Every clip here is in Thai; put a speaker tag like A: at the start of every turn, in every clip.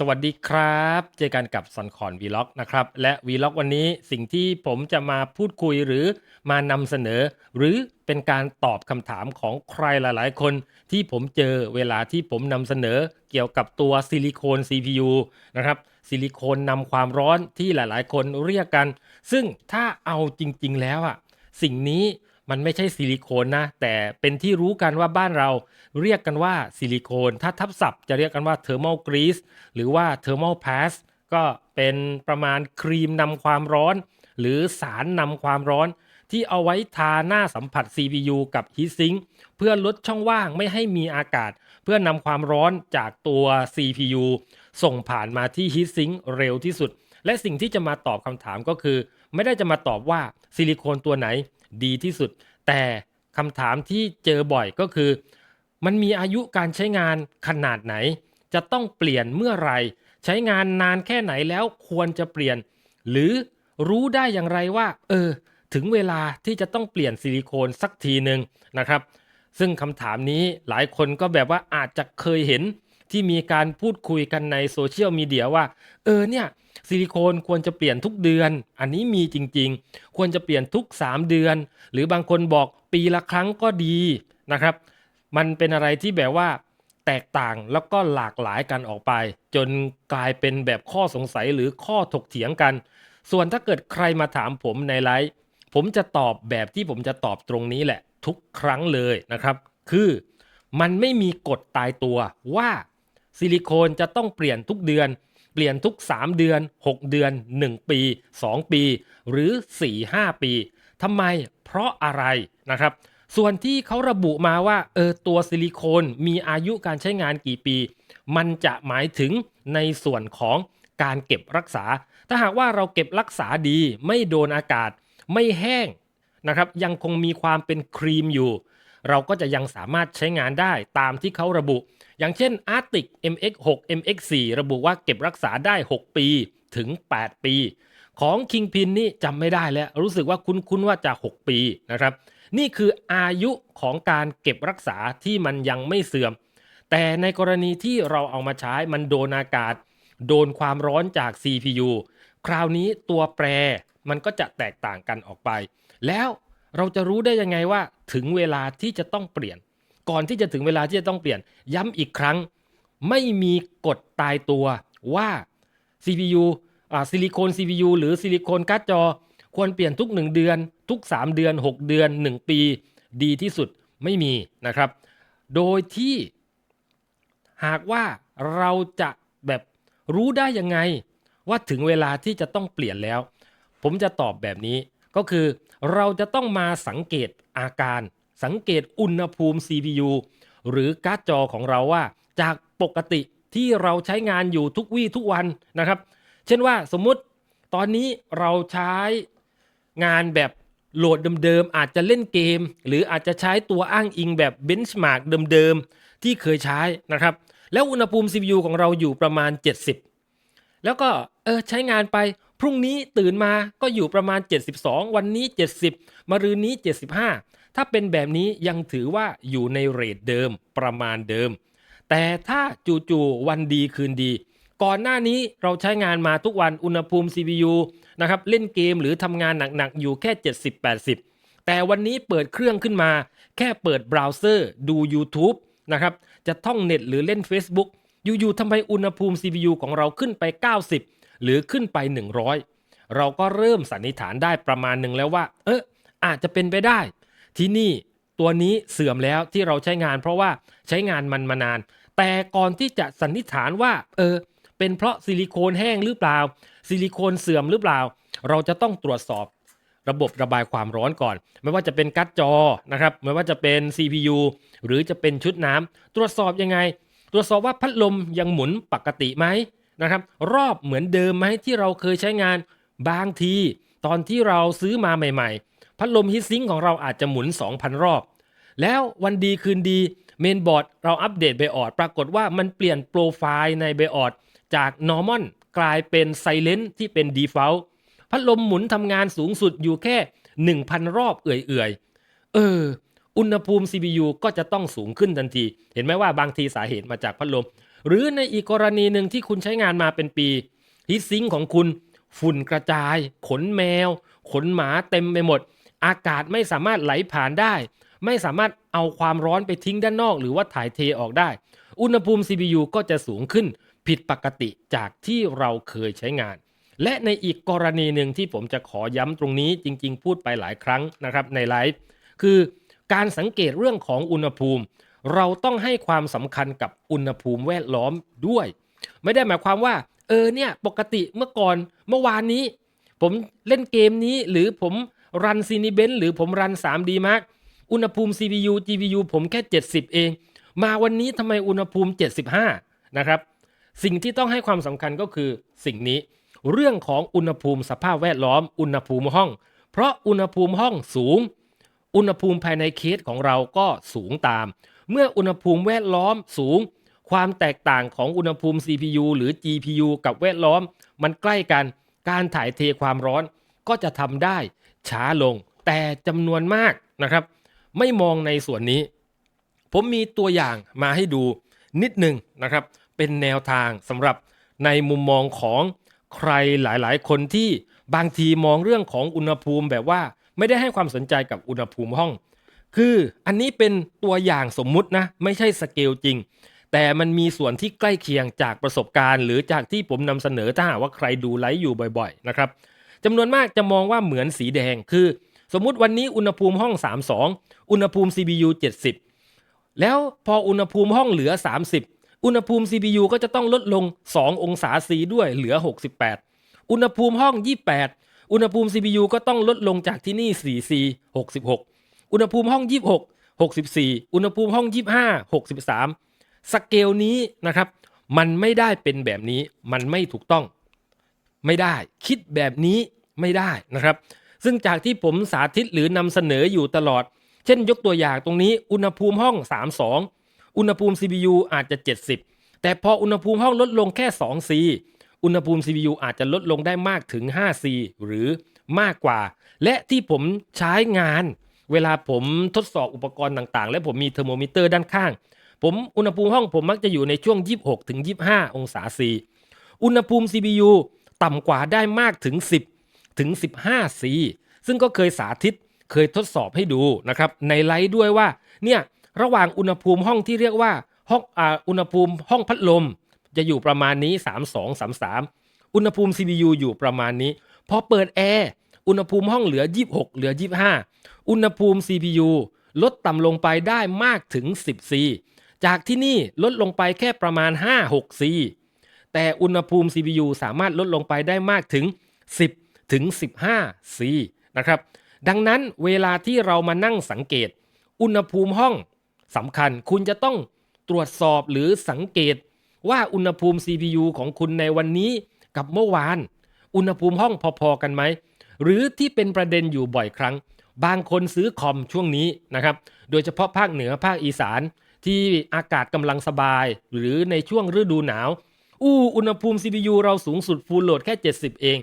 A: สวัสดีครับ เจอกันกับซันคอนวีล็อกนะครับ และวีล็อกวันนี้สิ่งที่ผมจะมาพูดคุยหรือมานำเสนอ หรือเป็นการตอบคำถามของใครหลาย ๆ คนที่ผมเจอเวลาที่ผมนำเสนอเกี่ยวกับตัวซิลิโคน CPU นะครับ ซิลิโคนนำความร้อนที่หลาย ๆ คนเรียกกัน ซึ่งถ้าเอาจริง ๆ แล้วอะสิ่งนี้ มันไม่ใช่ซิลิโคนนะ แต่เป็นที่รู้กันว่าบ้านเราเรียกกันว่าซิลิโคน ถ้าทับศัพท์จะเรียกกันว่าเทอร์ a l กรีสหรือว่าเทอร์ a l พาสก็เป็นประมาณครีมนำความร้อน หรือสารนำความร้อน ที่เอาไว้ทาหน้าสัมผัส CPU กับฮีทซิงเพื่อลดช่องว่างไม่ให้มีอากาศ เพื่อนำความร้อนจากตัว CPU ส่งผ่านมาที่ฮีทซิงเร็วที่สุด และสิ่งที่จะมาตอบคำถามก็คือ ไม่ได้จะมาตอบว่าซิลิโคนตัวไหน ดีที่สุด แต่คำถามที่เจอบ่อยก็คือ มันมีอายุการใช้งานขนาดไหน จะต้องเปลี่ยนเมื่อไหร่ ใช้งานนานแค่ไหนแล้วควรจะเปลี่ยน หรือรู้ได้อย่างไรว่า เออ ถึงเวลาที่จะต้องเปลี่ยนซิลิโคนสักทีหนึ่งนะครับ ซึ่งคำถามนี้หลายคนก็แบบว่าอาจจะเคยเห็นที่มีการพูดคุยกันในโซเชียลมีเดียว่า เออเนี่ย ซิลิโคนควรจะเปลี่ยนทุกเดือน อันนี้มีจริงๆ ควรจะเปลี่ยนทุก 3 เดือน หรือบางคนบอกปีละครั้งก็ดีนะครับ มันเป็นอะไรที่แบบว่าแตกต่างแล้วก็หลากหลายกันออกไป จนกลายเป็นแบบข้อสงสัยหรือข้อถกเถียงกัน ส่วนถ้าเกิดใครมาถามผมในไลฟ์ผมจะตอบแบบที่ผมจะตอบตรงนี้แหละ ทุกครั้งเลยนะครับ คือมันไม่มีกฎตายตัวว่าซิลิโคนจะต้องเปลี่ยนทุกเดือน ปลี่ยนทุก 3 เดือน 6 เดือน 1 ปี 2 ปี หรือ 4-5 ปีทำไมเพราะอะไรนะครับ ส่วนที่เขาระบุมาว่าเออตัวซิลิโคนมีอายุการใช้งานกี่ปี มันจะหมายถึงในส่วนของการเก็บรักษา ถ้าหากว่าเราเก็บรักษาดีไม่โดนอากาศ ไม่แห้งนะครับยังคงมีความเป็นครีมอยู่ เราก็จะยังสามารถใช้งานได้ตามที่เขาระบุ อย่างเช่น Arctic MX6 MX4 ระบุว่าเก็บรักษาได้ 6 ปีถึง 8 ปี ของ Kingpin นี่จำไม่ได้แล้ว รู้สึกว่าคุ้นๆว่าจะ 6 ปีนะครับ นี่คืออายุของการเก็บรักษาที่มันยังไม่เสื่อม แต่ในกรณีที่เราเอามาใช้มันโดนอากาศ โดนความร้อนจาก CPU คราวนี้ตัวแปรมันก็จะแตกต่างกันออกไป แล้วเราจะรู้ได้ยังไงว่าถึงเวลาที่จะต้องเปลี่ยน ก่อนที่จะถึงเวลาที่จะต้องเปลี่ยน ย้ำอีกครั้ง ไม่มีกฎตายตัวว่า CPU อ่าซิลิโคน CPU หรือซิลิโคนการ์ดจอ ควรเปลี่ยนทุก 1 เดือน ทุก 3 เดือน 6 เดือน 1 ปี ดีที่สุดไม่มีนะครับ โดยที่หากว่าเราจะแบบรู้ได้ยังไง ว่าถึงเวลาที่จะต้องเปลี่ยนแล้ว ผมจะตอบแบบนี้ก็คือเราจะต้องมาสังเกตอาการ สังเกตอุณหภูมิ CPU หรือการ์ดจอของเราว่า จากปกติที่เราใช้งานอยู่ทุกวี่ทุกวันนะครับ เช่นว่าสมมุติตอนนี้เราใช้งานแบบโหลดเดิมๆ อาจจะเล่นเกม หรืออาจจะใช้ตัวอ้างอิงแบบเบนช์มาร์กเดิมๆ ที่เคยใช้นะครับ แล้วอุณหภูมิ CPU ของเราอยู่ประมาณ 70 แล้วก็เออใช้งานไปพรุ่งนี้ตื่นมาก็อยู่ประมาณ 72 วันนี้ 70มะรืนนี้ 75 ถ้าเป็นแบบนี้ยังถือว่าอยู่ในเรทเดิมประมาณเดิม แต่ถ้าจู่ๆวันดีคืนดี ก่อนหน้านี้เราใช้งานมาทุกวันอุณหภูมิ CPU นะครับเล่นเกมหรือทำงานหนักๆ อยู่แค่ 70-80 แต่วันนี้เปิดเครื่องขึ้นมา แค่เปิดเบราว์เซอร์ดู YouTube นะครับจะท่องเน็ตหรือเล่น Facebook อยู่ๆทำไมอุณหภูมิ CPU ของเราขึ้นไป 90 หรือขึ้นไป 100 เราก็เริ่มสันนิษฐานได้ประมาณหนึ่งแล้วว่า เอออาจจะเป็นไปได้ ที่นี่ตัวนี้เสื่อมแล้วที่เราใช้งาน เพราะว่าใช้งานมันมานาน แต่ก่อนที่จะสันนิษฐานว่าเออเป็นเพราะซิลิโคนแห้งหรือเปล่า ซิลิโคนเสื่อมหรือเปล่า เราจะต้องตรวจสอบระบบระบายความร้อนก่อน ไม่ว่าจะเป็นการ์ดจอนะครับไม่ว่าจะเป็น CPU หรือจะเป็นชุดน้ำตรวจสอบยังไง ตรวจสอบว่าพัดลมยังหมุนปกติไหมนะครับ รอบเหมือนเดิมไหมที่เราเคยใช้งานบางที ตอนที่เราซื้อมาใหม่ๆ พัดลมฮีทซิงของเราอาจจะหมุน 2,000 รอบ แล้ววันดีคืนดีเมนบอร์ดเราอัปเดตไบออดปรากฏว่ามันเปลี่ยนโปรไฟล์ในไบออดจาก normal กลายเป็น silent ที่เป็น default พัดลมหมุนทำงานสูงสุดอยู่แค่ 1,000 รอบเอื่อยๆ เออ อุณหภูมิ CPU ก็จะต้องสูงขึ้นทันที เห็นไหมว่าบางทีสาเหตุมาจากพัดลม หรือในอีกกรณีหนึ่งที่คุณใช้งานมาเป็นปีฮีทซิงของคุณ ฝุ่นกระจาย ขนแมว ขนหมาเต็มไปหมด อากาศไม่สามารถไหลผ่านได้ ไม่สามารถเอาความร้อนไปทิ้งด้านนอก หรือว่าถ่ายเทออกได้ อุณหภูมิ CPU ก็จะสูงขึ้นผิดปกติจากที่เราเคยใช้งาน และในอีกกรณีหนึ่งที่ผมจะขอย้ำตรงนี้จริง ๆ พูดไปหลายครั้งนะครับในไลฟ์คือการสังเกตเรื่องของอุณหภูมิ เราต้องให้ความสำคัญกับอุณหภูมิแวดล้อมด้วย ไม่ได้หมายความว่า เออเนี่ยปกติเมื่อก่อนเมื่อวานนี้ ผมเล่นเกมนี้หรือผม รันซีนิเบนหรือผมรัน 3D Mark อุณหภูมิ CPU GPU ผมแค่ 70 เอง มาวันนี้ทำไมอุณหภูมิ 75 นะครับ สิ่งที่ต้องให้ความสำคัญก็คือสิ่งนี้ เรื่องของอุณหภูมิสภาพแวดล้อม อุณหภูมิห้อง เพราะอุณหภูมิห้องสูง อุณหภูมิภายในเคสของเราก็สูงตาม เมื่ออุณหภูมิแวดล้อมสูง ความแตกต่างของอุณหภูมิ CPU หรือ GPU กับแวดล้อม มันใกล้กัน การถ่ายเทความร้อนก็จะทำได้ ช้าลง แต่จำนวนมากนะครับ ไม่มองในส่วนนี้ ผมมีตัวอย่างมาให้ดูนิดหนึ่งนะครับ เป็นแนวทางสำหรับในมุมมองของใครหลายๆ คนที่บางทีมองเรื่องของอุณหภูมิแบบว่าไม่ได้ให้ความสนใจกับอุณหภูมิห้อง คืออันนี้เป็นตัวอย่างสมมุตินะ ไม่ใช่สเกลจริง แต่มันมีส่วนที่ใกล้เคียงจากประสบการณ์ หรือจากที่ผมนำเสนอถ้าหากว่าใครดูไลฟ์อยู่บ่อย ๆ นะครับ จำนวนมากจะมองว่าเหมือนสีแดง คือ สมมุติวันนี้อุณหภูมิห้อง 32 อุณหภูมิ CPU 70 แล้วพออุณหภูมิห้องเหลือ 30 อุณหภูมิ CPU ก็จะต้องลดลง 2 องศาซีด้วยเหลือ 68 อุณหภูมิห้อง 28 อุณหภูมิ CPU ก็ต้องลดลงจากที่นี่ 4C 66 อุณหภูมิห้อง 26 64 อุณหภูมิห้อง 25 63 สเกลนี้นะครับ มันไม่ได้เป็นแบบนี้ มันไม่ถูกต้อง ไม่ได้ คิดแบบนี้ไม่ได้นะครับ ซึ่งจากที่ผมสาธิตหรือนำเสนออยู่ตลอด เช่นยกตัวอย่างตรงนี้อุณหภูมิห้อง 32 อุณหภูมิ CPU อาจจะ 70 แต่พออุณหภูมิห้องลดลงแค่ 2C อุณหภูมิ CPU อาจจะลดลงได้มากถึง 5C หรือมากกว่า และที่ผมใช้งาน เวลาผมทดสอบอุปกรณ์ต่างๆ และผมมีเทอร์โมมิเตอร์ด้านข้าง ผมอุณหภูมิห้องผมมักจะอยู่ในช่วง 26ถึง25 องศาซี อุณหภูมิ CPU ต่ำกว่าได้มากถึง 10 ถึง 15 C ซึ่งก็เคยสาธิตเคยทดสอบให้ดูนะครับในไลฟ์ด้วยว่าเนี่ยระหว่างอุณหภูมิห้องที่เรียกว่าห้องอ่าอุณหภูมิห้องพัดลม จะอยู่ประมาณนี้ 32 33 อุณหภูมิ CPU อยู่ประมาณนี้พอเปิดแอร์อุณหภูมิห้องเหลือ 26 เหลือ 25 อุณหภูมิ CPU ลดต่ำลงไปได้มากถึง 10 C จากที่นี่ลดลงไปแค่ประมาณ 5-6 C แต่อุณหภูมิ CPU สามารถลดลงไปได้มากถึง 10 ถึง 15 C นะครับ ดังนั้นเวลาที่เรามานั่งสังเกต อุณหภูมิห้องสำคัญ คุณจะต้องตรวจสอบหรือสังเกตว่าอุณหภูมิ CPU ของคุณในวันนี้กับเมื่อวาน อุณหภูมิห้องพอๆกันไหม หรือที่เป็นประเด็นอยู่บ่อยครั้ง บางคนซื้อคอมช่วงนี้นะครับ โดยเฉพาะภาคเหนือภาคอีสานที่อากาศกำลังสบาย หรือในช่วงฤดูหนาว อู้อุณหภูมิ CPU เราสูงสุดฟูลโหลดแค่ 70 เอง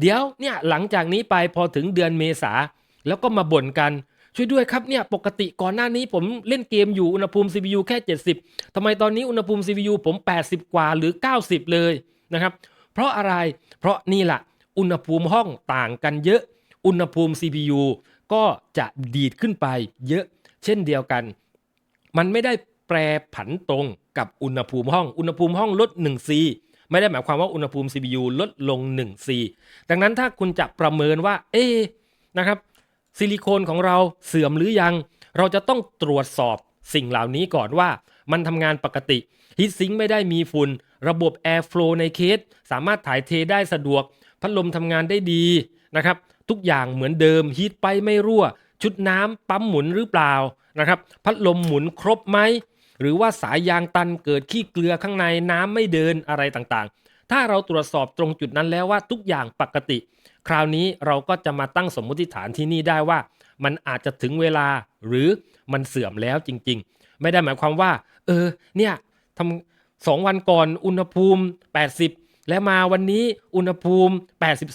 A: เดี๋ยวเนี่ยหลังจากนี้ไปพอถึงเดือนเมษาแล้วก็มาบ่นกันช่วยด้วยครับเนี่ยปกติก่อนหน้านี้ผมเล่นเกมอยู่อุณหภูมิ CPU แค่ 70ทำไมตอนนี้อุณหภูมิ CPU ผม 80 กว่าหรือ 90 เลยนะครับเพราะอะไรเพราะนี่แหละอุณหภูมิห้องต่างกันเยอะ อุณหภูมิ CPU ก็จะดีดขึ้นไปเยอะเช่นเดียวกัน มันไม่ได้แปรผันตรง กับอุณหภูมิห้อง อุณหภูมิห้องลด 1C ไม่ได้หมายความว่าอุณหภูมิ CPU ลดลง 1C ดังนั้นถ้าคุณจะประเมินว่า เอ๊ะนะครับซิลิโคนของเราเสื่อมหรือยัง เราจะต้องตรวจสอบสิ่งเหล่านี้ก่อนว่ามันทำงานปกติฮีทซิงค์ไม่ได้มีฝุ่น ระบบแอร์ฟลูในเคส สามารถถ่ายเทได้สะดวก พัดลมทำงานได้ดีนะครับ ทุกอย่างเหมือนเดิมฮีทไปไม่รั่ว ชุดน้ำปั๊มหมุนหรือเปล่านะครับ พัดลมหมุนครบไหม หรือว่าสายยางตันเกิดขี้เกลือข้างในน้ำไม่เดินอะไรต่างๆ ถ้าเราตรวจสอบตรงจุดนั้นแล้วว่าทุกอย่างปกติ คราวนี้เราก็จะมาตั้งสมมุติฐานที่นี่ได้ว่า มันอาจจะถึงเวลาหรือมันเสื่อมแล้วจริง ๆ ไม่ได้หมายความว่า เออเนี่ยทำสองวันก่อนอุณหภูมิ 80 แล้วมาวันนี้อุณหภูมิ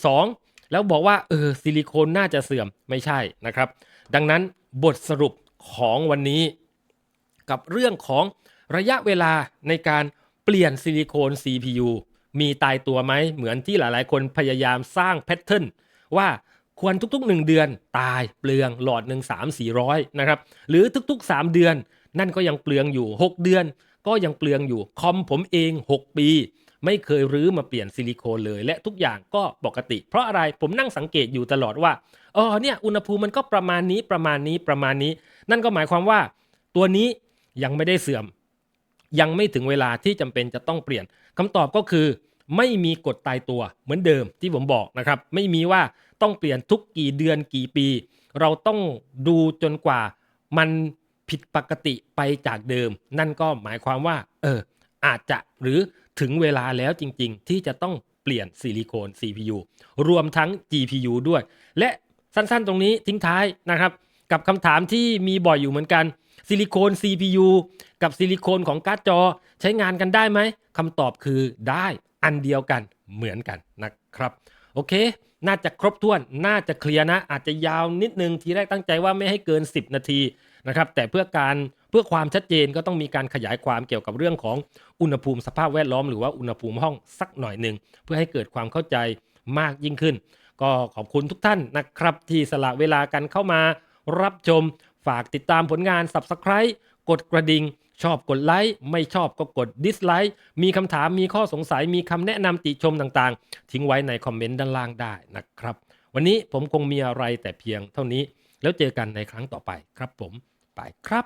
A: 82 แล้วบอกว่าเออซิลิโคนน่าจะเสื่อมไม่ใช่นะครับ ดังนั้นบทสรุปของวันนี้ กับเรื่องของระยะเวลาในการเปลี่ยนซิลิโคน CPU มีตายตัวไหมเหมือนที่หลายๆ คนพยายามสร้างแพทเทิร์นว่าควรทุกๆ 1 เดือนตายเปลืองหลอดหนึ่งสามสี่ร้อยนะครับหรือทุกๆ 3 เดือน นั่นก็ยังเปลืองอยู่ 6 เดือน ก็ยังเปลืองอยู่คอมผมเอง 6 ปี ไม่เคยรื้อมาเปลี่ยนซิลิโคนเลย และทุกอย่างก็ปกติ เพราะอะไรผมนั่งสังเกตอยู่ตลอดว่าอ๋อเนี่ยอุณหภูมิมันก็ประมาณนี้ประมาณนี้ประมาณนี้ นั่นก็หมายความว่า ตัวนี้ ยังไม่ได้เสื่อม ยังไม่ถึงเวลาที่จำเป็นจะต้องเปลี่ยนคำตอบก็คือ ไม่มีกฎตายตัวเหมือนเดิมที่ผมบอกนะครับ ไม่มีว่าต้องเปลี่ยนทุกกี่เดือนกี่ปี เราต้องดูจนกว่ามันผิดปกติไปจากเดิม นั่นก็หมายความว่า เออ อาจจะหรือถึงเวลาแล้วจริง ๆ ที่จะต้องเปลี่ยนซิลิโคน CPU รวมทั้ง GPU ด้วย และสั้นๆ ตรงนี้ทิ้งท้ายนะครับ กับคำถามที่มีบ่อยอยู่เหมือนกัน ซิลิโคน CPU กับซิลิโคนของการ์ดจอใช้งานกันได้ไหมคำตอบคือได้อันเดียวกันเหมือนกันนะครับ โอเค น่าจะครบถ้วนน่าจะเคลียร์นะ อาจจะยาวนิดนึงทีแรกตั้งใจว่าไม่ให้เกิน 10 นาทีนะครับแต่เพื่อการเพื่อความชัดเจนก็ต้องมีการขยายความเกี่ยวกับเรื่องของอุณหภูมิสภาพแวดล้อมหรือว่าอุณหภูมิห้องสักหน่อยหนึ่งเพื่อให้เกิดความเข้าใจมากยิ่งขึ้น ก็ขอบคุณทุกท่านนะครับที่สละเวลากันเข้ามารับชม ฝากติดตามผลงาน Subscribe กดกระดิ่ง ชอบกดไลค์ ไม่ชอบก็กด Dislike มีคำถามมีข้อสงสัยมีคำแนะนำติชมต่างๆ ทิ้งไว้ในคอมเมนต์ด้านล่างได้นะครับ วันนี้ผมคงมีอะไรแต่เพียงเท่านี้ แล้วเจอกันในครั้งต่อไปครับผม ไปครับ